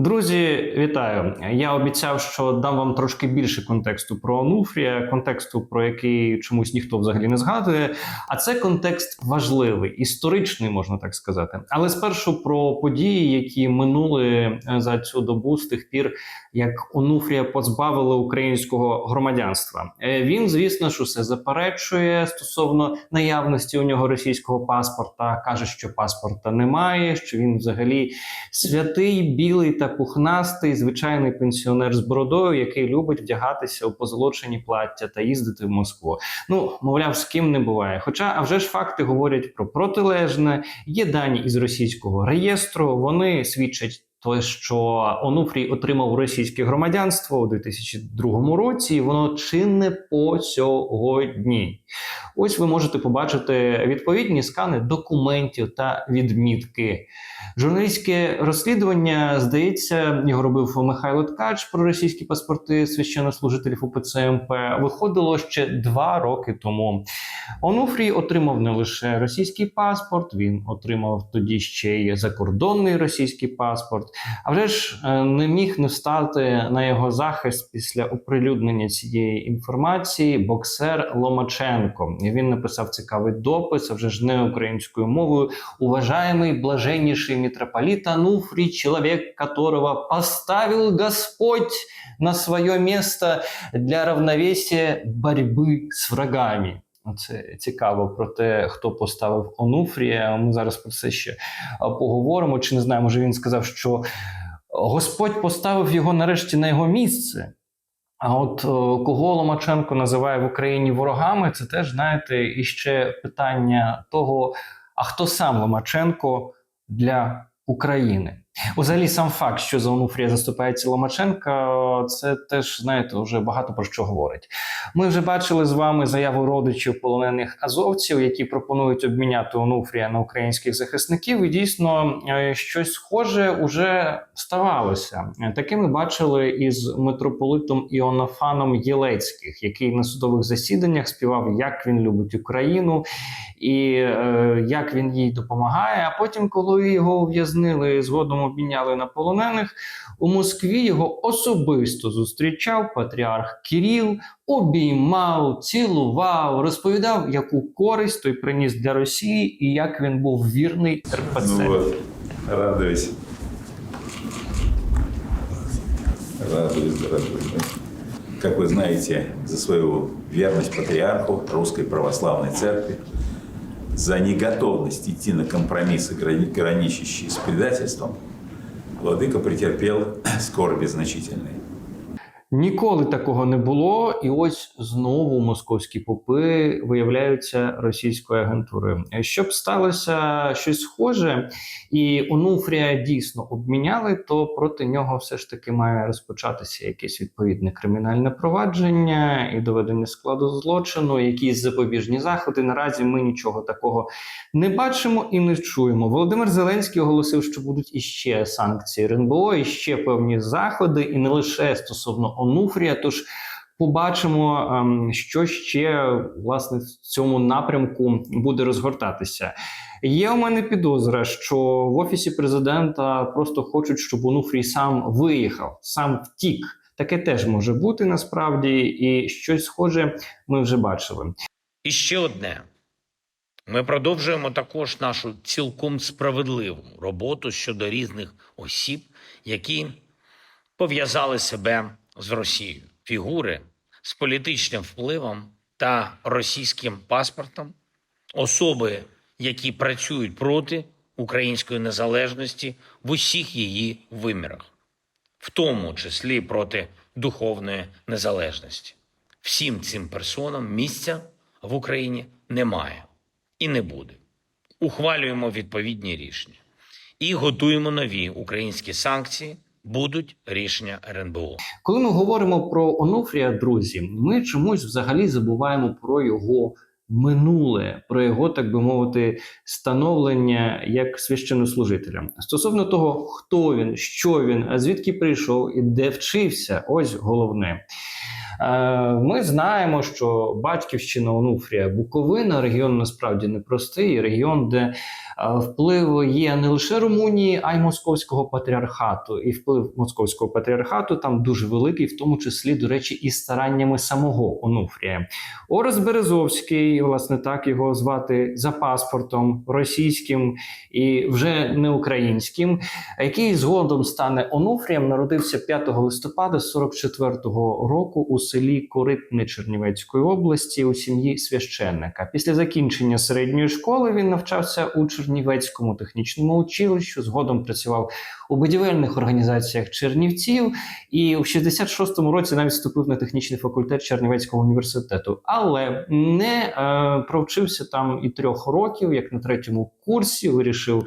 Друзі, вітаю! Я обіцяв, що дам вам трошки більше контексту про Онуфрія, контексту, про який чомусь ніхто взагалі не згадує. А це контекст важливий, історичний, можна так сказати. Але спершу про події, які минули е, за цю добу з тих пір, як Онуфрія позбавили українського громадянства. Е, Він, звісно ж, усе заперечує стосовно наявності у нього російського паспорта, каже, що паспорта немає, що він взагалі святий, білий та пухнастий, звичайний пенсіонер з бородою, який любить вдягатися у позолочені плаття та їздити в Москву. Ну, мовляв, з ким не буває. Хоча, а вже ж факти говорять про протилежне. Є дані із російського реєстру. Вони свідчать. То, що Онуфрій отримав російське громадянство у 2002 році, і воно чинне по сьогодні. Ось ви можете побачити відповідні скани документів та відмітки. Журналістське розслідування, здається, його робив Михайло Ткач про російські паспорти священнослужителів УПЦ МП. Виходило ще два роки тому. Онуфрій отримав не лише російський паспорт, він отримав тоді ще й закордонний російський паспорт. А вже ж е, не міг не встати на його захист після оприлюднення цієї інформації боксер Ломаченко. І Він написав цікавий допис, а вже ж не українською мовою. Уважаемый блаженнейший митрополит Ануфрий, человек, которого поставил Господь на свое место для равновесия борьбы с врагами. Це цікаво про те, хто поставив Онуфрія. Ми зараз про це ще поговоримо. Чи не знаю, може він сказав, що Господь поставив його нарешті на його місце. А от кого Ломаченко називає в Україні ворогами, це теж знаєте, іще питання того, а хто сам Ломаченко для України. Взагалі, сам факт, що за Онуфрія заступається Ломаченка, це теж знаєте, вже багато про що говорить. Ми вже бачили з вами заяву родичів полонених азовців, які пропонують обміняти Онуфрія на українських захисників. І дійсно е, щось схоже уже ставалося. Таке ми бачили із митрополитом Іонафаном Єлецьких, який на судових засіданнях співав, як він любить Україну і е, як він їй допомагає. А потім, коли його ув'язнили, згодом обміняли на полонених, у Москві його особисто зустрічав патріарх Кіріл, обіймав, цілував, розповідав, яку користь той приніс для Росії і як він був вірний РПЦ. Ну радуюсь. Радуюсь, радуюсь. Как вы знаете, за свою верность патриарху Русской Православной Церкви, за неготовность идти на компромиссы, грани- граничащие с предательством, Владыка претерпел скорби значительные. Ніколи такого не було, і ось знову московські попи виявляються російською агентурою. Щоб сталося щось схоже, і Онуфрія дійсно обміняли, то проти нього все ж таки має розпочатися якесь відповідне кримінальне провадження і доведення складу злочину, якісь запобіжні заходи. Наразі ми нічого такого не бачимо і не чуємо. Володимир Зеленський оголосив, що будуть іще санкції РНБО, і ще певні заходи, і не лише стосовно Онуфрія. Тож побачимо, ем, що ще власне в цьому напрямку буде розгортатися. Є у мене підозра, що в офісі президента просто хочуть, щоб Онуфрій сам виїхав, сам втік. Таке теж може бути насправді, і щось схоже ми вже бачили. І ще одне. Ми продовжуємо також нашу цілком справедливу роботу щодо різних осіб, які пов'язали себе з Росією. Фігури з політичним впливом та російським паспортом, особи, які працюють проти української незалежності в усіх її вимірах, в тому числі проти духовної незалежності. Всім цим персонам місця в Україні немає і не буде. Ухвалюємо відповідні рішення і готуємо нові українські санкції. Будуть рішення РНБО. Коли ми говоримо про Онуфрія, друзі, ми чомусь взагалі забуваємо про його минуле, про його, так би мовити, становлення як священнослужителя. Стосовно того, хто він, що він, а звідки прийшов і де вчився, ось головне. Е, Ми знаємо, що батьківщина Онуфрія Буковина регіон насправді непростий, регіон, де Вплив є не лише Румунії, а й московського патріархату. І вплив московського патріархату там дуже великий, в тому числі, до речі, і стараннями самого Онуфрія. Орес Березовський, власне, так його звати за паспортом російським і вже не українським, який згодом стане Онуфрієм, народився 5 листопада 44-го року у селі Коритне Чернівецької області у сім'ї священника. Після закінчення середньої школи він навчався у Чернівецькому технічному училищі. Згодом працював у будівельних організаціях Чернівців і в 66-му році навіть вступив на технічний факультет Чернівецького університету, але не е, провчився там і трьох років, як на третьому курсі, вирішив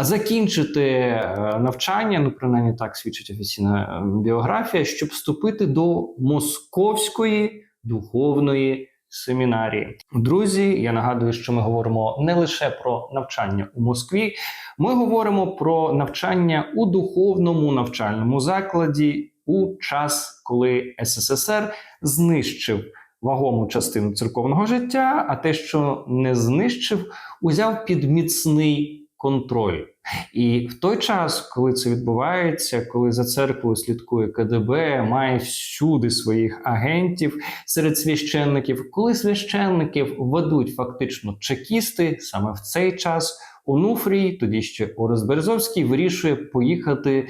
закінчити е, навчання. Ну, принаймні так свідчить офіційна е, біографія, щоб вступити до московської духовної. Семінарії, друзі. Я нагадую, що ми говоримо не лише про навчання у Москві, ми говоримо про навчання у духовному навчальному закладі у час, коли СССР знищив вагому частину церковного життя, а те, що не знищив, узяв під міцний контроль. І в той час, коли це відбувається, коли за церквою слідкує КДБ, має всюди своїх агентів серед священників, коли священників ведуть фактично чекісти, саме в цей час Онуфрій, тоді ще Орес Березовський, вирішує поїхати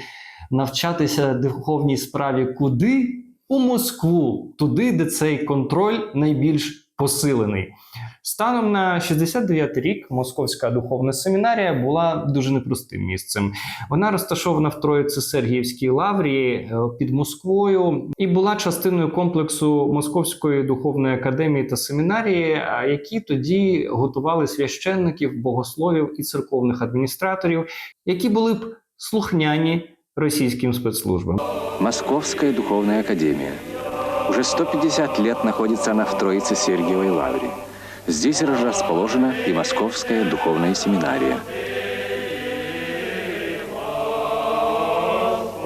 навчатися духовній справі куди? У Москву, туди, де цей контроль найбільш посилений. Станом на 69 рік Московська духовна семінарія була дуже непростим місцем. Вона розташована в Троїці Сергіївській лаврі е, під Москвою і була частиною комплексу Московської духовної академії та семінарії, а, які тоді готували священників, богословів і церковних адміністраторів, які були б слухняні російським спецслужбам. Московская духовная академия. Уже 150 лет находится она в Троице Сергиевой Лавре. Здесь расположена и Московская духовная семинария.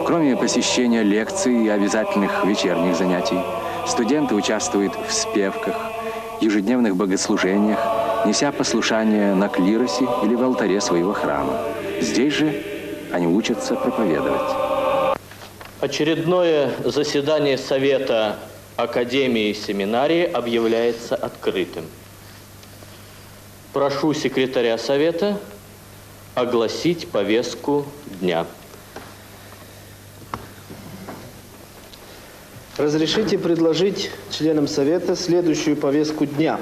Кроме посещения лекций и обязательных вечерних занятий, студенты участвуют в спевках, ежедневных богослужениях, неся послушание на клиросе или в алтаре своего храма. Здесь же они учатся проповедовать. Очередное заседание Совета Академии и Семинарии объявляется открытым. Прошу секретаря Совета огласить повестку дня. Разрешите предложить членам Совета следующую повестку дня.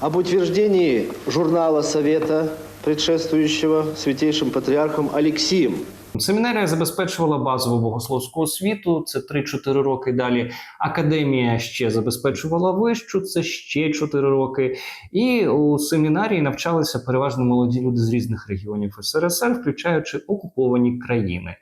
Об утверждении журнала Совета, предшествующего святейшим патриархом Алексием, Семінарія забезпечувала базову богословську освіту, це 3-4 роки далі. Академія ще забезпечувала вищу, це ще 4 роки. І у семінарії навчалися переважно молоді люди з різних регіонів СРСР, включаючи окуповані країни.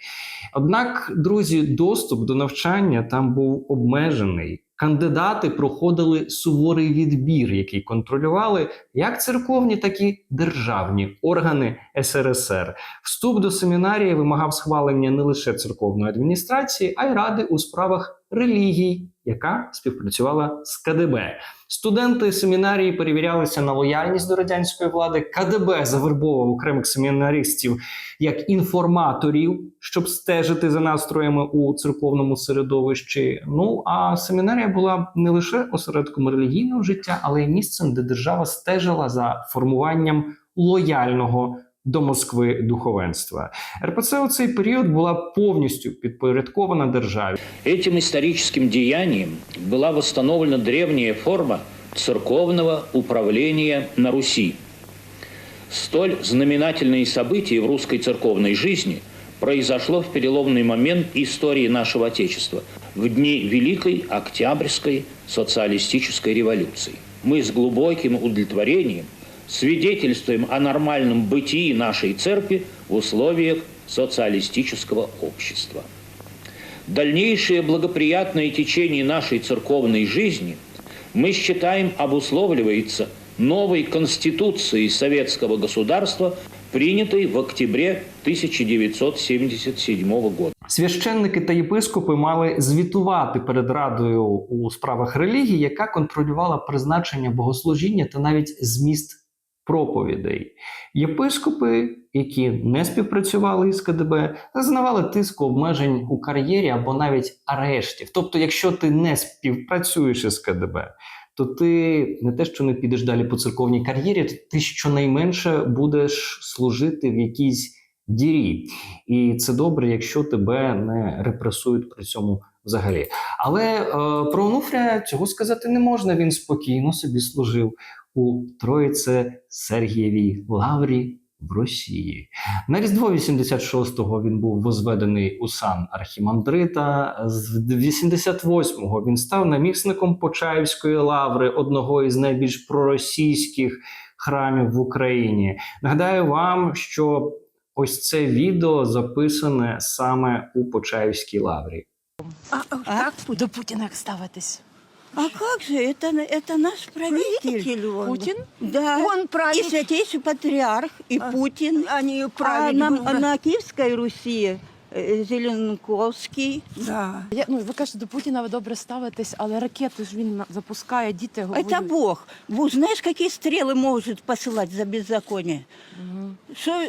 Однак, друзі, доступ до навчання там був обмежений. Кандидати проходили суворий відбір, який контролювали як церковні, так і державні органи СРСР. Вступ до семінарії вимагав схвалення не лише церковної адміністрації, а й ради у справах релігій, яка співпрацювала з КДБ. Студенти семінарії перевірялися на лояльність до радянської влади. КДБ завербовував окремих семінаристів як інформаторів, щоб стежити за настроями у церковному середовищі. Ну а семінарія була не лише осередком релігійного життя, але й місцем, де держава стежила за формуванням лояльного до Москви духовенства. РПЦ у цей період була повністю підпорядкована державі. Этим историческим деянием была восстановлена древняя форма церковного управления на Руси. Столь знаменательные события в русской церковной жизни произошло в переломный момент истории нашего Отечества, в дни Великой Октябрьской социалистической революции. Мы с глубоким удовлетворением свидетельствуем о нормальном бытии нашей церкви в условиях социалистического общества. Дальнейшее благоприятное течение нашей церковной жизни мы считаем обусловливается новой Конституцией Советского государства, принятой в октябре 1977 года. Священники та єпископи мали звітувати перед радою у справах релігії, яка контролювала призначення богослужіння та навіть зміст проповідей. Єпископи, які не співпрацювали із КДБ, зазнавали тиску обмежень у кар'єрі або навіть арештів. Тобто, якщо ти не співпрацюєш із КДБ, то ти не те, що не підеш далі по церковній кар'єрі, ти щонайменше будеш служити в якійсь дірі. І це добре, якщо тебе не репресують при цьому взагалі. Але е, про Онуфрія цього сказати не можна. Він спокійно собі служив у Троїце Сергієвій Лаврі в Росії. На Різдво 86-го він був возведений у сан архімандрита. З 88-го він став намісником Почаївської лаври, одного із найбільш проросійських храмів в Україні. Нагадаю вам, що ось це відео записане саме у Почаївській лаврі. А, а как до Путина як ставитись? А как же, это, это наш правитель. он. Путин? Да. Он И правитель. святейший патриарх, и А, Путин. Они А правильно. на, да. на Киевской Руси э, Зеленковский. Да. Я, ну, ви кажете, до Путіна ви добре ставитесь, але ракети ж він на- запускає, діти говорять. Это Бог. Бог, знаешь, какие стрелы может посылать за беззаконие? Что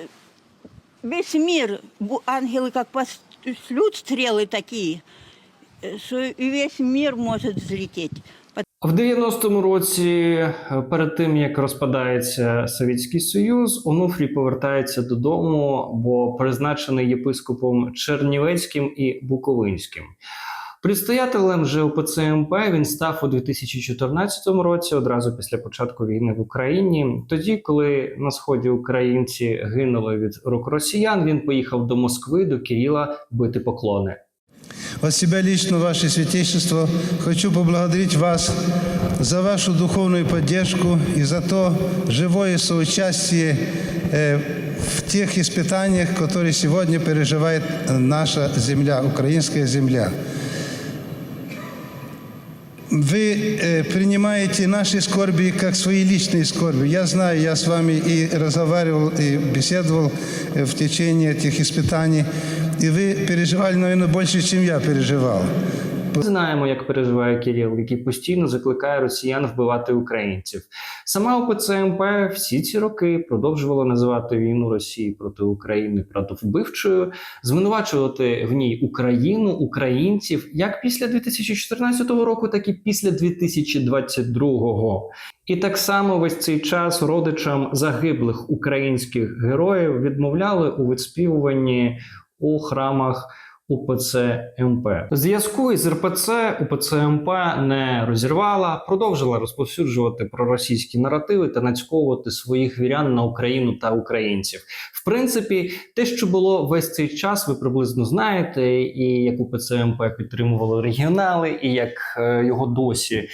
весь мир, бу- ангелы как пошлют стрелы такие, что весь мир может взлететь. В 90-му році, е, перед тим як розпадається Совєтський Союз, Онуфрій повертається додому, бо призначений єпископом Чернівецьким і Буковинським. Предстоятелем же УПЦ МП він став у 2014 році, одразу після початку війни в Україні. Тоді, коли на сході українці гинули від рук росіян, він поїхав до Москви до Кирила бити поклони. От себя лично, Ваше Святейшество, хочу поблагодарить вас за вашу духовную поддержку и за то живое соучастие э, в тех испытаниях, которые сегодня переживает наша земля, украинская земля. Вы э, принимаете наши скорби как свои личные скорби. Я знаю, я с вами и разговаривал, и беседовал э, в течение этих испытаний. И вы переживали, наверное, больше, чем я переживал. Ми знаємо, як переживає Кирил, який постійно закликає росіян вбивати українців. Сама ОПЦ МП всі ці роки продовжувала називати війну Росії проти України братовбивчою, звинувачувати в ній Україну, українців як після 2014 року, так і після 2022. І так само весь цей час родичам загиблих українських героїв відмовляли у відспівуванні у храмах. УПЦ МП зв'язку із РПЦ УПЦ МП не розірвала, продовжила розповсюджувати проросійські наративи та нацьковувати своїх вірян на Україну та українців. В принципі, те, що було весь цей час, ви приблизно знаєте, і як УПЦ МП підтримували регіонали, і як е, його досі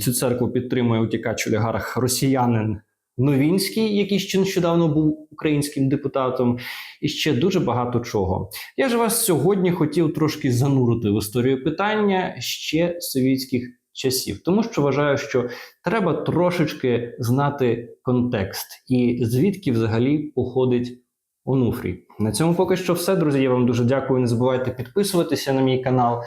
цю церкву підтримує утікач олігарх росіянин Новінський, який ще нещодавно був українським депутатом, і ще дуже багато чого. Я ж вас сьогодні хотів трошки занурити в історію питання ще совєтських часів, тому що вважаю, що треба трошечки знати контекст і звідки взагалі походить Онуфрій. На цьому поки що все, друзі. Я вам дуже дякую. Не забувайте підписуватися на мій канал.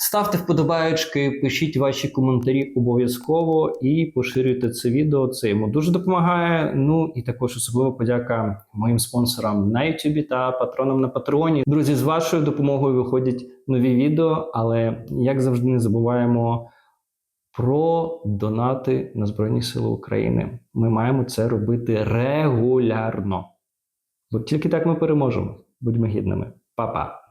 Ставте вподобаєчки, пишіть ваші коментарі обов'язково і поширюйте це відео. Це йому дуже допомагає. Ну і також особливо подяка моїм спонсорам на YouTube та патронам на Патреоні. Друзі, з вашою допомогою виходять нові відео, але як завжди, не забуваємо про донати на Збройні Сили України. Ми маємо це робити регулярно. Бо тільки так ми переможемо. Будьмо гідними. Па-па!